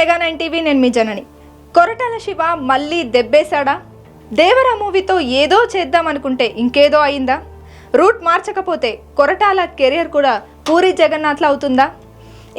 Mega nine TV నేను మీ జనని. కొరటాల శివ మళ్ళీ దెబ్బేశాడా? దేవరా మూవీతో ఏదో చేద్దాం అనుకుంటే ఇంకేదో అయిందా? రూట్ మార్చకపోతే కొరటాల కెరియర్ కూడా పూరి జగన్నాథ్లా అవుతుందా?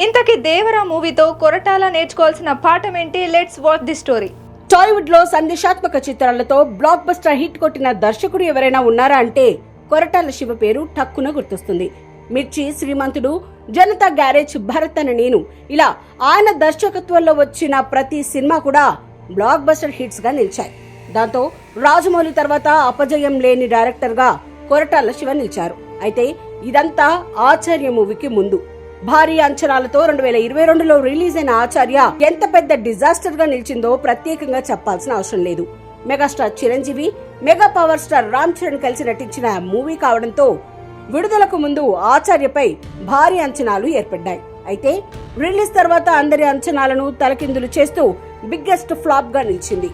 ఇంతకీ దేవరా మూవీతో కొరటాల నేర్చుకోవాల్సిన పాఠం ఏంటి లెట్స్ వాచ్ ది స్టోరీ టాలీవుడ్లో సందేశాత్మక చిత్రాలతో బ్లాక్ బస్టర్ హిట్ కొట్టిన దర్శకుడు ఎవరైనా ఉన్నారా అంటే కొరటాల శివ పేరు టక్కున గుర్తొస్తుంది. మిర్చి శ్రీమంతుడు జనతా గ్యారేజ్ భరత్ అని నేను. ఇలా ఆయన దర్శకత్వంలో వచ్చిన ప్రతి సినిమా కూడా బ్లాక్ బస్టర్ హిట్స్గా నిలిచాయి. దాంతో రాజమౌళి తర్వాత అపజయం లేని డైరెక్టర్గా కొరటాల శివ నిలిచారు. అయితే ఇదంతా ఆచార్య మూవీకి ముందు. భారీ అంచనాలతో రెండు వేల ఇరవై రెండులో రిలీజ్ అయిన ఆచార్య ఎంత పెద్ద డిజాస్టర్గా నిలిచిందో ప్రత్యేకంగా చెప్పాల్సిన అవసరం లేదు. Megastar Chiranjeevi mega power star Ram Charan కలిసి నటించిన మూవీ కావడంతో విడుదలకు ముందు ఆచార్యపై భారీ అంచనాలు ఏర్పడ్డాయి. అయితే రిలీజ్ తర్వాత అందరి అంచనాలను తలకిందులు చేస్తూ బిగ్గెస్ట్ ఫ్లాప్గా నిలిచింది.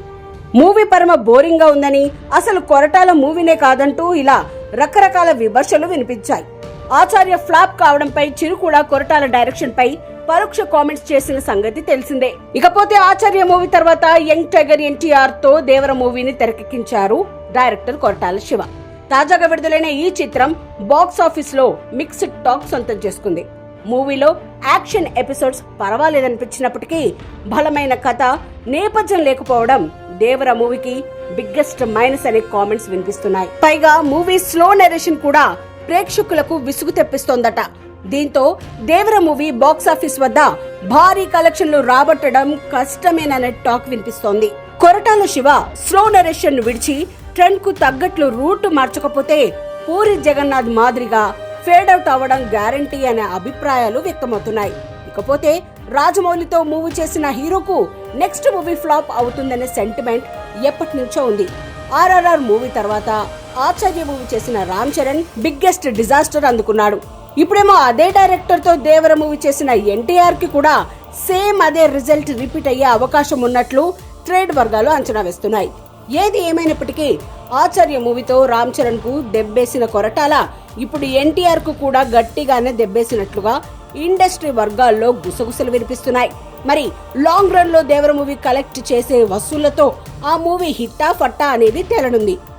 మూవీ పరమ బోరింగ్గా ఉందని అసలు కొరటాల మూవీనే కాదంటూ ఇలా రకరకాల విమర్శలు వినిపించాయి. ఆచార్య ఫ్లాప్ కావడంపై చిరు కూడా కొరటాల డైరెక్షన్ పై పరోక్ష కామెంట్స్ చేసిన సంగతి తెలిసిందే. ఇకపోతే ఆచార్య మూవీ తర్వాత యంగ్ టైగర్ ఎన్టీఆర్తో దేవర మూవీని తెరకెక్కించారు డైరెక్టర్ కొరటాల శివ. తాజాగా విడుదలైన ఈ చిత్రం బాక్స్ ఆఫీస్లో మిక్స్డ్ టాక్ సొంతం చేసుకుంది. మూవీలో యాక్షన్ ఎపిసోడ్స్ పర్వాలేదనిపించినప్పటికీ బలమైన కథ నేపథ్యం లేకపోవడం దేవర మూవీకి బిగ్గెస్ట్ మైనస్ అనే కామెంట్స్ వినిపిస్తున్నాయి. పైగా మూవీ స్లో నెరేషన్ కూడా ప్రేక్షకులకు విసుగు తెప్పిస్తోందట. దీంతో దేవర మూవీ బాక్స్ ఆఫీస్ వద్ద భారీ కలెక్షన్లు రాబట్టడం కష్టమేననే టాక్ వినిపిస్తోంది. కొరటాల శివ స్లో నెరేషన్ విడిచి ట్రెండ్కు తగ్గట్లు రూట్ మార్చకపోతే పూరి జగన్నాథ్ మాదిరిగా ఫేడ్ అవుట్ అవ్వడం గ్యారంటీ అనే అభిప్రాయాలు వ్యక్తమవుతున్నాయి. ఇకపోతే రాజమౌళితో మూవీ చేసిన హీరోకు నెక్స్ట్ మూవీ ఫ్లాప్ అవుతుందనే సెంటిమెంట్ ఎప్పటి నుంచో ఉంది. ఆర్ఆర్ఆర్ మూవీ తర్వాత ఆచార్య మూవీ చేసిన రామ్ చరణ్ బిగ్గెస్ట్ డిజాస్టర్ అందుకున్నాడు. ఇప్పుడేమో అదే డైరెక్టర్తో దేవర మూవీ చేసిన ఎన్టీఆర్కి కూడా సేమ్ అదే రిజల్ట్ రిపీట్ అయ్యే అవకాశం ఉన్నట్లు ట్రేడ్ వర్గాలు అంచనా వేస్తున్నాయి. ఏది ఏమైనప్పటికీ ఆచార్య మూవీతో రామ్ చరణ్కు దెబ్బేసిన కొరటాల ఇప్పుడు ఎన్టీఆర్కు కూడా గట్టిగానే దెబ్బేసినట్లుగా ఇండస్ట్రీ వర్గాల్లో గుసగుసలు వినిపిస్తున్నాయి. మరి లాంగ్ రన్లో దేవర మూవీ కలెక్ట్ చేసే వసూళ్ళతో ఆ మూవీ హిట్టా ఫట్టా అనేది తేలనుంది.